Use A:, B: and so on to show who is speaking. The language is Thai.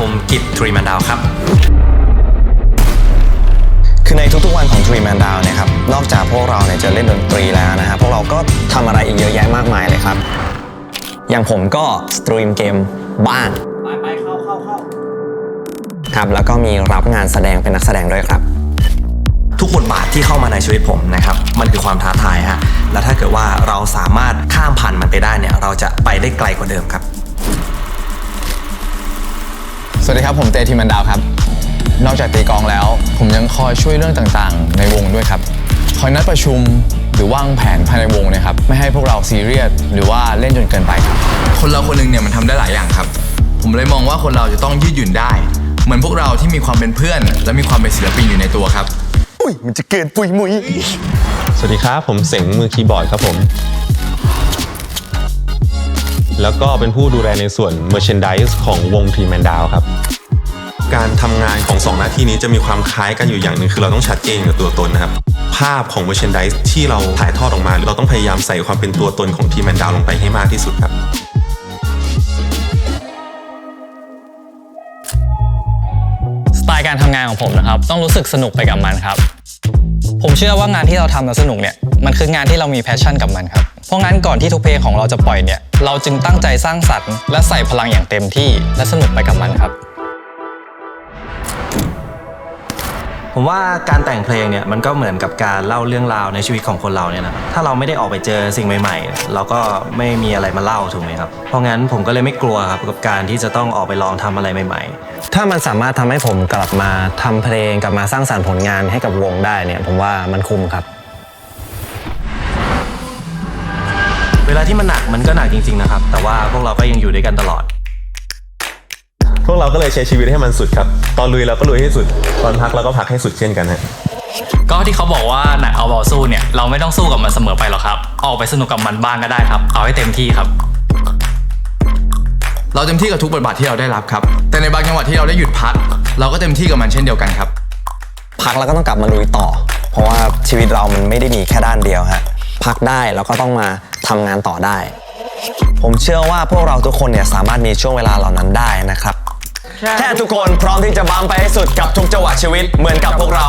A: ผมกิตทรีแมนดาวครับ
B: คือในทุกๆวันของ Tree Man Down เนี่ยครับ นอกจากพวกเราเนี่ยจะเล่นดนตรีแล้วนะฮะพวกเราก็ทำอะไรอีกเยอะแยะมากมายเลยครับ อย่างผมก็สตรีมเกมบ้าง
A: ไปไปเข้าเข้าเข้า
B: ครับ แล้วก็มีรับงานแสดงเป็นนักแสดงด้วยครับ
A: ทุกบทบาทที่เข้ามาในชีวิตผมนะครับ มันคือความท้าทายฮะ และถ้าเกิดว่าเราสามารถข้ามผ่านมันไปได้เนี่ย เราจะไปได้ไกลกว่าเดิมครับ
C: สวัสดีครับ ผมเตทีมันดาวครับ นอกจากตีกลองแล้ว ผมยังคอยช่วยเรื่องต่างๆ ในวงด้วยครับ คอยนัดประชุมหรือวางแผนภายในวงนะครับ ไม่ให้พวกเราซีเรียสหรือว่าเล่นจนเกินไปครับ
D: คนเราคนหนึ่งเนี่ยมันทำได้หลายอย่างครับ ผมเลยมองว่าคนเราจะต้องยืดหยุ่นได้ เหมือนพวกเราที่มีความเป็นเพื่อน และมีความเป็นศิลปินอยู่ในตัวครับ
B: อุ้ยมันจะเกินปุยมุย
E: สวัสดีครับผมเสงมือคีย์บอร์ดครับผม แล้วก็เป็นผู้ดูแลในส่วน Merchandise ของวง t r e e Man Down ครับ การทำงานของสองหน้าที่นี้จะมีความคล้ายกันอยู่อย่างหนึ่งคือเราต้องชัดเจนกับตัวตนนะครับ ภาพของ Merchandise ที่เราถ่ายทอดออกมา เราต้องพยายามใส่ความเป็นตัวตนของ t r e e Man Down ลงไปให้มากที่สุดครับ
F: สไตล์การทำงานของผมนะครับ ต้องรู้สึกสนุกไปกับมันครับ ผมเชื่อว่างานที่เราทำแล้วสนุกเนี่ยมันคืองานที่เรามีแพชชั่นกับมันครับ เพราะงั้นก่อนที่ทุกเพลงของเราจะปล่อยเนี่ย เราจึงตั้งใจสร้างสรรค์และใส่พลังอย่างเต็มที่ และสนุกไปกับมันครับ
A: ผมว่าการแต่งเพลงเนี่ยมันก็เหมือนกับการเล่าเรื่องราวในชีวิตของคนเราเนี่ยนะครับถ้าเราไม่ได้ออกไปเจอสิ่งใหม่ ๆ เราก็ไม่มีอะไรมาเล่าถูกไหมครับ เพราะงั้นผมก็เลยไม่กลัวครับกับการที่จะต้องออกไปลองทำอะไรใหม่
B: ถ้ามันสามารถทำให้ผมกลับมาทำเพลงกลับมาสร้างสรรค์ผลงานให้กับวงได้เนี่ย ผมว่ามันคุ้มครับ
A: เวลาที่มันหนักมันก็หนักจริงๆนะครับ แต่ว่าพวกเราก็ยังอยู่ด้วยกันตลอด
E: พวกเราก็เลยใช้ชีวิตให้มันสุดครับ ตอนลุยเราก็ลุยให้สุด ตอนพักเราก็พักให้สุดเช่นกันฮะ
F: ก็ที่เขาบอกว่าหนักเอาเบาสู้เนี่ยเราไม่ต้องสู้กับมันเสมอไปหรอกครับ ออกไปสนุกกับมันบ้างก็ได้ครับ เอาให้เต็มที่ครับ
D: เราเต็มที่กับทุกบทบาทที่เราได้รับครับ แต่ในบางจังหวะที่เราได้หยุดพัก เราก็เต็มที่กับมันเช่นเดียวกันครับ
B: พักแล้วก็ต้องกลับมาลุยต่อ เพราะว่าชีวิตเรามันไม่ได้มีแค่ด้านเดียวฮะพักได้แล้วก็ต้องมา ทำงานต่อได้ ผมเชื่อว่าพวกเราทุกคนเนี่ยสามารถมีช่วงเวลาเหล่านั้นได้นะครับ แค่ทุกคนพร้อมที่จะบัมไปให้สุดกับทุกจังหวะชีวิตเหมือนกับพวกเรา